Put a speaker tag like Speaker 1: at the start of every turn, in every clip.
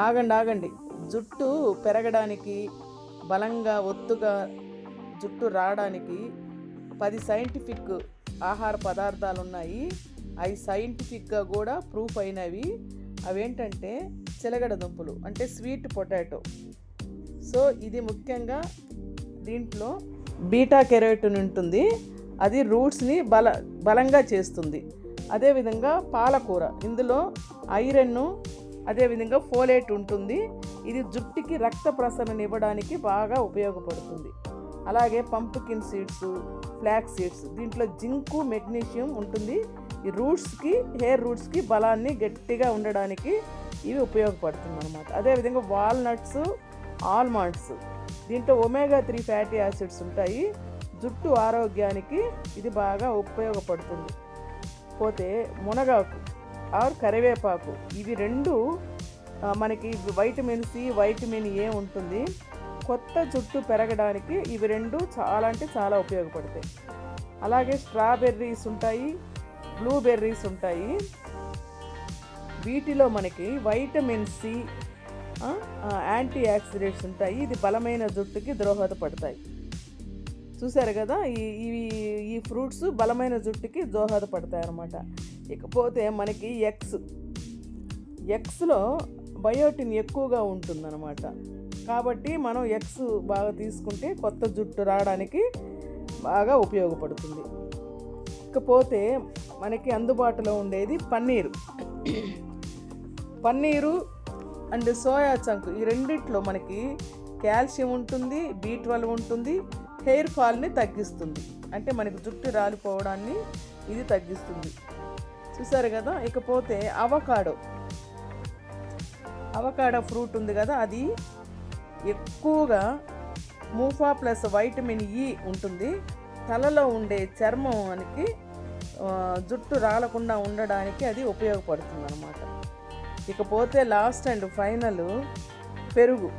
Speaker 1: ఆగండి ఆగండి. జుట్టు పెరగడానికి బలంగా ఒత్తుగా జుట్టు రావడానికి పది సైంటిఫిక్ ఆహార పదార్థాలు ఉన్నాయి అవి సైంటిఫిక్గా కూడా ప్రూఫ్ అయినవి. అవేంటంటే చిలగడ దుంపలు అంటే స్వీట్ పొటాటో. సో ఇది ముఖ్యంగా దీంట్లో బీటా కెరోటిన్ ఉంటుంది. అది రూట్స్ని బల బలంగా చేస్తుంది. అదేవిధంగా పాలకూర. ఇందులో ఐరన్ అదేవిధంగా ఫోలేట్ ఉంటుంది. ఇది జుట్టుకి రక్త ప్రసరణ ఇవ్వడానికి బాగా ఉపయోగపడుతుంది. అలాగే పంప్కిన్ సీడ్స్ ఫ్లాక్ సీడ్స్ దీంట్లో జింకు మెగ్నీషియం ఉంటుంది. ఈ రూట్స్కి హెయిర్ రూట్స్కి బలాన్ని గట్టిగా ఉండడానికి ఇవి ఉపయోగపడుతుంది అనమాట అదేవిధంగా వాల్నట్స్ ఆల్మండ్స్ దీంట్లో ఒమేగా త్రీ ఫ్యాటీ యాసిడ్స్ ఉంటాయి. జుట్టు ఆరోగ్యానికి ఇది బాగా ఉపయోగపడుతుంది. పోతే మునగాకు. ఆర్ కరివేపాకు. ఇవి రెండు మనకి వైటమిన్ సి వైటమిన్ ఏ ఉంటుంది. కొత్త జుట్టు పెరగడానికి ఇవి రెండు చాలా అంటే చాలా ఉపయోగపడతాయి. అలాగే స్ట్రాబెర్రీస్ ఉంటాయి బ్లూబెర్రీస్ ఉంటాయి. వీటిలో మనకి వైటమిన్ సి యాంటీ ఆక్సిడెంట్స్ ఉంటాయి. ఇది బలమైన జుట్టుకి దోహదపడతాయి. చూసారు కదా ఈ ఈ ఫ్రూట్స్ బలమైన జుట్టుకి దోహదపడతాయి అన్నమాట ఇకపోతే మనకి ఎక్స్ ఎక్స్లో బయోటిన్ ఎక్కువగా ఉంటుందన్నమాట. కాబట్టి మనం ఎక్స్ బాగా తీసుకుంటే కొత్త జుట్టు రావడానికి బాగా ఉపయోగపడుతుంది. ఇకపోతే మనకి అందుబాటులో ఉండేది paneer. Paneer and soya chunk ఈ రెండిట్లో మనకి కాల్షియం ఉంటుంది బీ ట్వెల్వ్ ఉంటుంది హెయిర్ ఫాల్ని తగ్గిస్తుంది. అంటే మనకి జుట్టు రాలిపోవడాన్ని ఇది తగ్గిస్తుంది. చూసారు కదా? ఇకపోతే అవకాడో. అవకాడో ఫ్రూట్ ఉంది కదా అది ఎక్కువగా మూఫా ప్లస్ వైటమిన్ ఈ ఉంటుంది. తలలో ఉండే చర్మానికి జుట్టు రాలకుండా ఉండడానికి అది ఉపయోగపడుతుంది అనమాట ఇకపోతే లాస్ట్ అండ్ ఫైనల్ పెరుగు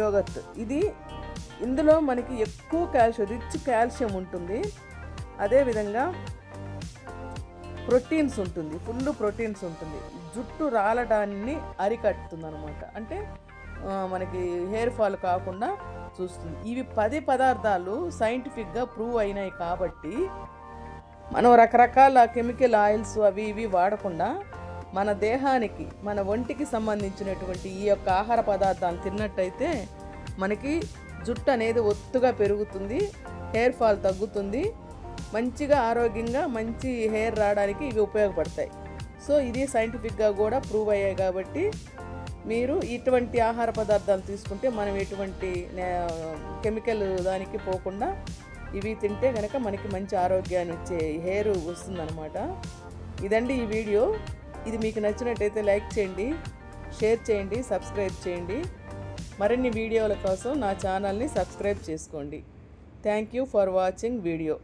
Speaker 1: యోగత్. ఇది ఇందులో మనకి ఎక్కువ కాల్షియం రిచ్ కాల్షియం ఉంటుంది. అదేవిధంగా ప్రోటీన్స్ ఉంటుంది ఫుల్ ప్రోటీన్స్ ఉంటుంది. జుట్టు రాలడాన్ని అరికట్టుతుంది అనమాట అంటే మనకి హెయిర్ ఫాల్ కాకుండా చూస్తుంది. ఇవి పది పదార్థాలు సైంటిఫిక్గా ప్రూవ్ అయినాయి కాబట్టి మనం రకరకాల కెమికల్ ఆయిల్స్ అవి ఇవి వాడకుండా మన దేహానికి మన ఒంటికి సంబంధించినటువంటి ఈ యొక్క ఆహార పదార్థాలు తిన్నట్టయితే మనకి జుట్టు అనేది ఒత్తుగా పెరుగుతుంది హెయిర్ ఫాల్ తగ్గుతుంది మంచిగా ఆరోగ్యంగా మంచి హెయిర్ రావడానికి ఇవి ఉపయోగపడతాయి. సో ఇది సైంటిఫిక్గా కూడా ప్రూవ్ అయ్యాయి కాబట్టి మీరు ఇటువంటి ఆహార పదార్థాలు తీసుకుంటే మనం ఎటువంటి కెమికల్ దానికి పోకుండా ఇవి తింటే కనుక మనకి మంచి ఆరోగ్యాన్ని ఇచ్చే హెయిర్ వస్తుందన్నమాట. ఇదండి ఈ వీడియో. ఇది మీకు నచ్చినట్టయితే లైక్ చేయండి షేర్ చేయండి సబ్స్క్రైబ్ చేయండి. మరిన్ని వీడియోల కోసం నా ఛానల్ని సబ్స్క్రైబ్ చేసుకోండి. Thank you for watching video.